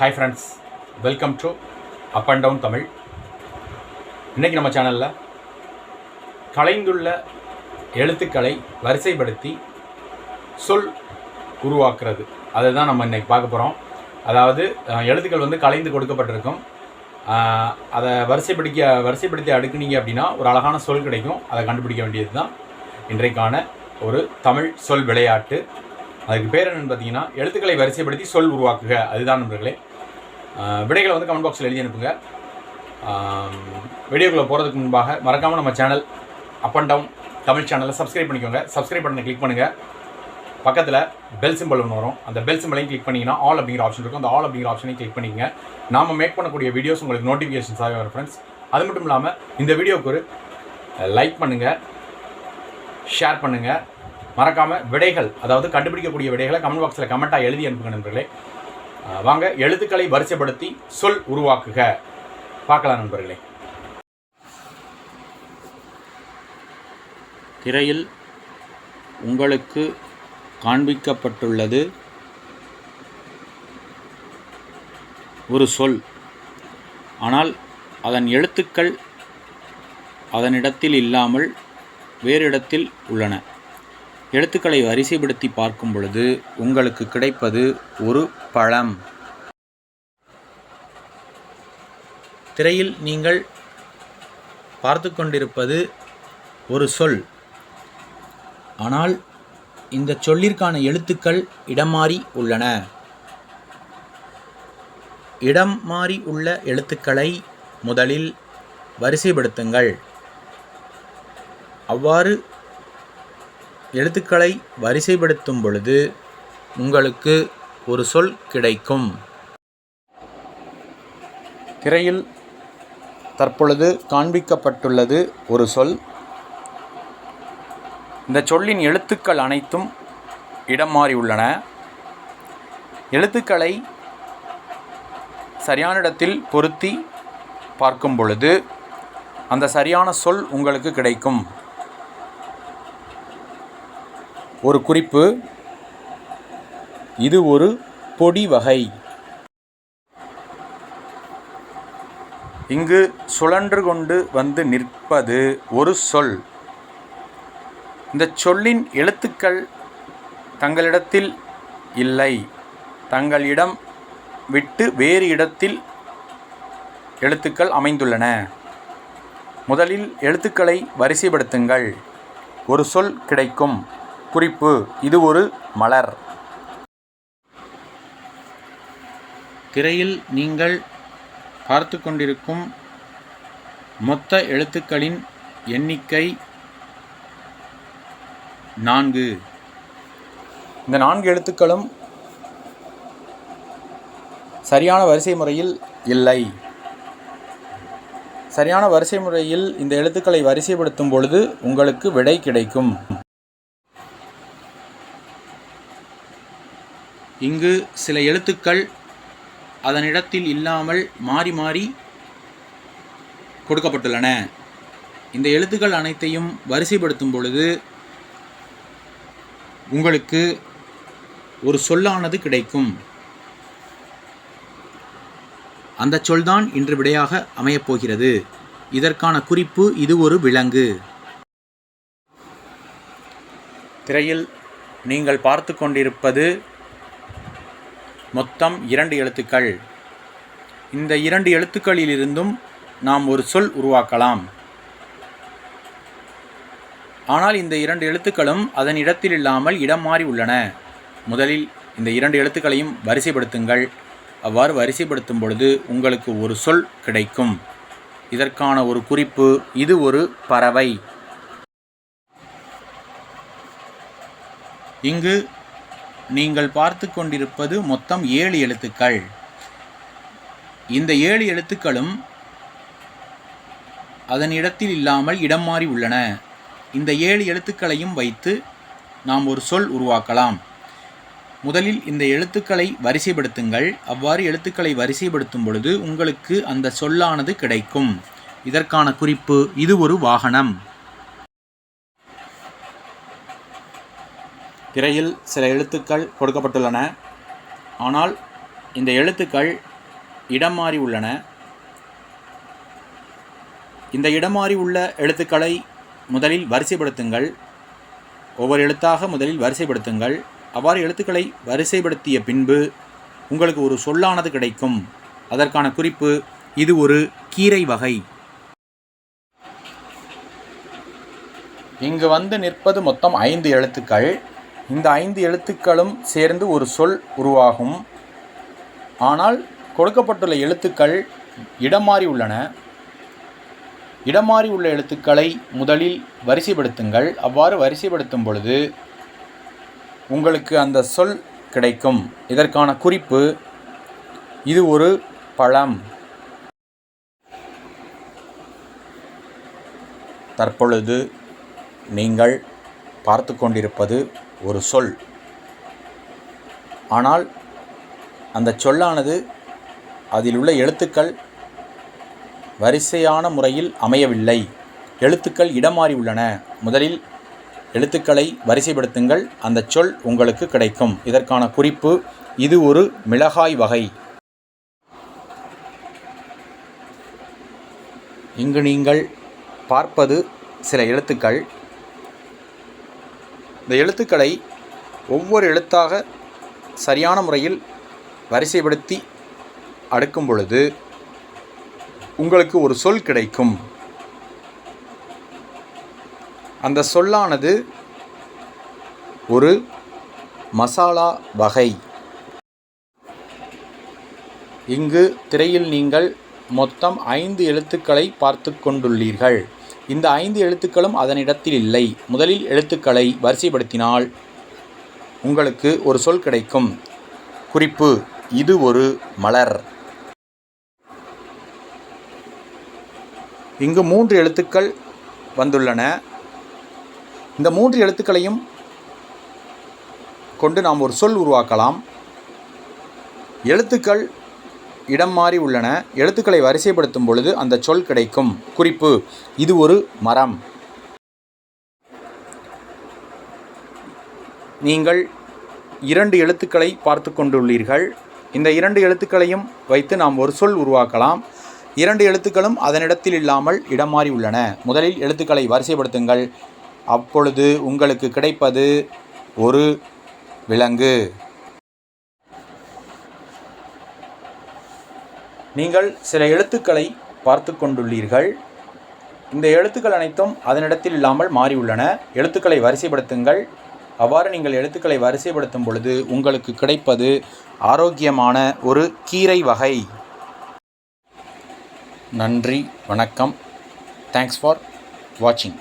Hi friends welcome to up and down Tamil இன்றைக்கி நம்ம சேனலில் கலைந்துள்ள எழுத்துக்களை வரிசைப்படுத்தி சொல் உருவாக்குறது. அதை தான் நம்ம இன்றைக்கி பார்க்க போகிறோம் அதாவது எழுத்துக்கள் வந்து கலைந்து கொடுக்கப்பட்டிருக்கும். அதை வரிசைப்படுத்தி வரிசைப்படுத்தி அடுக்குனீங்க அப்படின்னா ஒரு அழகான சொல் கிடைக்கும். அதை கண்டுபிடிக்க வேண்டியது தான் இன்றைக்கான ஒரு தமிழ் சொல் விளையாட்டு. அதுக்கு பேர் என்னென்னு பார்த்தீங்கன்னா எழுத்துக்களை வரிசைப்படுத்தி சொல் உருவாக்குக. அதுதான் நண்பர்களே. விடைகளை வந்து கமெண்ட் பாக்ஸில் எழுதி அனுப்புங்க. வீடியோக்குள்ளே போகிறதுக்கு முன்பாக மறக்காமல் நம்ம channel up and down Tamil சேனலை சப்ஸ்கிரைப் பண்ணிக்கோங்க. சப்ஸ்கிரைப் பண்ண கிளிக் பண்ணுங்கள் பக்கத்தில் பெல் சிம்பிள் ஒன்று வரும். அந்த பெல் சிம்பிளையும் கிளிக் பண்ணிங்கன்னா ஆல் அப்படிங்கிற ஆப்ஷன் இருக்கும். அந்த ஆல் அப்படிங்கிற ஆப்ஷனையும் கிளிக் பண்ணிக்கங்க நாம் மேக் பண்ணக்கூடிய வீடியோஸ் உங்களுக்கு நோட்டிஃபிகேஷன்ஸாக வரும் ஃப்ரெண்ட்ஸ் அது மட்டும் இல்லாமல் இந்த வீடியோவுக்கு ஒரு லைக் பண்ணுங்கள் ஷேர் பண்ணுங்கள் மறக்காமல் விடைகள் அதாவது கண்டுபிடிக்கக்கூடிய விடைகளை கமெண்ட் பாக்ஸில் கமெண்ட்டாக எழுதி அனுப்புங்க நண்பர்களே. வாங்க எழுத்துக்களை வரிசைப்படுத்தி சொல் உருவாக்குக. பார்க்கலாம் நண்பர்களே. திரையில் உங்களுக்கு காண்பிக்கப்பட்டுள்ளது ஒரு சொல். ஆனால் அதன் எழுத்துக்கள் அதனிடத்தில் இல்லாமல் வேறு இடத்தில் உள்ளன. எழுத்துக்களை வரிசைப்படுத்தி பார்க்கும் பொழுது உங்களுக்கு கிடைப்பது ஒரு பழம். திரையில் நீங்கள் பார்த்து கொண்டிருப்பது ஒரு சொல். ஆனால் இந்த சொல்லிற்கான எழுத்துக்கள் இடம் மாறி உள்ளன. இடம் மாறி உள்ள எழுத்துக்களை முதலில் வரிசைப்படுத்துங்கள். அவ்வாறு எழுத்துக்களை வரிசைப்படுத்தும் பொழுது உங்களுக்கு ஒரு சொல் கிடைக்கும். திரையில் தற்பொழுது காண்பிக்கப்பட்டுள்ளது ஒரு சொல். இந்த சொல்லின் எழுத்துக்கள் அனைத்தும் இடம் மாறி உள்ளன. எழுத்துக்களை சரியான இடத்தில் பொருத்தி பார்க்கும் பொழுது அந்த சரியான சொல் உங்களுக்கு கிடைக்கும். ஒரு குறிப்பு. இது ஒரு பொடி வகை. இங்கு சுழன்று கொண்டு வந்து நிற்பது ஒரு சொல். இந்த சொல்லின் எழுத்துக்கள் தங்களிடத்தில் இல்லை. தங்களிடம் விட்டு வேறு இடத்தில் எழுத்துக்கள் அமைந்துள்ளன. முதலில் எழுத்துக்களை வரிசைப்படுத்துங்கள். ஒரு சொல் கிடைக்கும். குறிப்பு இது ஒரு மலர். திரையில் நீங்கள் பார்த்து கொண்டிருக்கும் மொத்த எழுத்துக்களின் எண்ணிக்கை நான்கு. இந்த நான்கு எழுத்துக்களும் சரியான வரிசை முறையில் இல்லை. சரியான வரிசை முறையில் இந்த எழுத்துக்களை வரிசைப்படுத்தும் பொழுது உங்களுக்கு விடை கிடைக்கும். இங்கு சில எழுத்துக்கள் அதனிடத்தில் இல்லாமல் மாறி மாறி கொடுக்கப்பட்டுள்ளன. இந்த எழுத்துக்கள் அனைத்தையும் வரிசைப்படுத்தும் பொழுது உங்களுக்கு ஒரு சொல்லானது கிடைக்கும். அந்த சொல்தான் இன்று விடையாக அமையப்போகிறது இதற்கான குறிப்பு இது ஒரு விலங்கு. திரையில் நீங்கள் பார்த்து கொண்டிருப்பது மொத்தம் இரண்டு எழுத்துக்கள். இந்த இரண்டு எழுத்துக்களிலிருந்தும் நாம் ஒரு சொல் உருவாக்கலாம். ஆனால் இந்த இரண்டு எழுத்துக்களும் அதன் இடத்தில் இல்லாமல் இடம் மாறி உள்ளன. முதலில் இந்த இரண்டு எழுத்துக்களையும் வரிசைப்படுத்துங்கள். அவ்வாறு வரிசைப்படுத்தும் பொழுது உங்களுக்கு ஒரு சொல் கிடைக்கும். இதற்கான ஒரு குறிப்பு இது ஒரு பறவை. இங்கு நீங்கள் பார்த்து கொண்டிருப்பது மொத்தம் ஏழு எழுத்துக்கள். இந்த ஏழு எழுத்துக்களும் அதன் இடத்தில் இல்லாமல் இடம் மாறி உள்ளன. இந்த ஏழு எழுத்துக்களையும் வைத்து நாம் ஒரு சொல் உருவாக்கலாம். முதலில் இந்த எழுத்துக்களை வரிசைப்படுத்துங்கள். அவ்வாறு எழுத்துக்களை வரிசைப்படுத்தும் பொழுது உங்களுக்கு அந்த சொல்லானது கிடைக்கும். இதற்கான குறிப்பு இது ஒரு வாகனம். திரையில் சில எழுத்துக்கள் கொடுக்கப்பட்டுள்ளன. ஆனால் இந்த எழுத்துக்கள் இடம் மாறி உள்ளன. இந்த இடம் மாறி உள்ள எழுத்துக்களை முதலில் வரிசைப்படுத்துங்கள். ஒவ்வொரு எழுத்தாக முதலில் வரிசைப்படுத்துங்கள். அவ்வாறு எழுத்துக்களை வரிசைப்படுத்திய பின்பு உங்களுக்கு ஒரு சொல்லானது கிடைக்கும். அதற்கான குறிப்பு இது ஒரு கீரை வகை. இங்கு வந்து நிற்பது மொத்தம் ஐந்து எழுத்துக்கள். இந்த ஐந்து எழுத்துக்களும் சேர்ந்து ஒரு சொல் உருவாகும். ஆனால் கொடுக்கப்பட்டுள்ள எழுத்துக்கள் இடம் மாறி உள்ளன. இடம் மாறி உள்ள எழுத்துக்களை முதலில் வரிசைப்படுத்துங்கள். அவ்வாறு வரிசைப்படுத்தும் பொழுது உங்களுக்கு அந்த சொல் கிடைக்கும். இதற்கான குறிப்பு இது ஒரு பழம். தற்பொழுது நீங்கள் பார்த்து கொண்டிருப்பது ஒரு சொல். ஆனால் அந்த சொல்லானது அதில் உள்ள எழுத்துக்கள் வரிசையான முறையில் அமையவில்லை. எழுத்துக்கள் இடமாறி உள்ளன. முதலில் எழுத்துக்களை வரிசைப்படுத்துங்கள். அந்த சொல் உங்களுக்கு கிடைக்கும். இதற்கான குறிப்பு இது ஒரு மிளகாய் வகை. இங்கு நீங்கள் பார்ப்பது சில எழுத்துக்கள். இந்த எழுத்துக்களை ஒவ்வொரு எழுத்தாக சரியான முறையில் வரிசைப்படுத்தி அடுக்கும் பொழுது உங்களுக்கு ஒரு சொல் கிடைக்கும். அந்த சொல்லானது ஒரு மசாலா வகை. இங்கு திரையில் நீங்கள் மொத்தம் ஐந்து எழுத்துக்களை பார்த்து கொண்டுள்ளீர்கள். இந்த ஐந்து எழுத்துக்களும் அதனிடத்தில் இல்லை. முதலில் எழுத்துக்களை வரிசைப்படுத்தினால் உங்களுக்கு ஒரு சொல் கிடைக்கும். குறிப்பு இது ஒரு மலர். இங்கு மூன்று எழுத்துக்கள் வந்துள்ளன. இந்த மூன்று எழுத்துக்களையும் கொண்டு நாம் ஒரு சொல் உருவாக்கலாம். எழுத்துக்கள் இடம் மாறி உள்ளன. எழுத்துக்களை வரிசைப்படுத்தும் பொழுது அந்த சொல் கிடைக்கும். குறிப்பு இது ஒரு மரம். நீங்கள் இரண்டு எழுத்துக்களை பார்த்து கொண்டுள்ளீர்கள். இந்த இரண்டு எழுத்துக்களையும் வைத்து நாம் ஒரு சொல் உருவாக்கலாம். இரண்டு எழுத்துக்களும் அதனிடத்தில் இல்லாமல் இடம் மாறி உள்ளன. முதலில் எழுத்துக்களை வரிசைப்படுத்துங்கள். அப்பொழுது உங்களுக்கு கிடைப்பது ஒரு விலங்கு. நீங்கள் சில எழுத்துக்களை பார்த்து கொண்டுள்ளீர்கள். இந்த எழுத்துக்கள் அனைத்தும் அதனிடத்தில் இல்லாமல் மாறியுள்ளன. எழுத்துக்களை வரிசைப்படுத்துங்கள். அவ்வாறு நீங்கள் எழுத்துக்களை வரிசைப்படுத்தும் பொழுது உங்களுக்கு கிடைப்பது ஆரோக்கியமான ஒரு கீரை வகை. நன்றி வணக்கம். தேங்க்ஸ் ஃபார் வாட்சிங்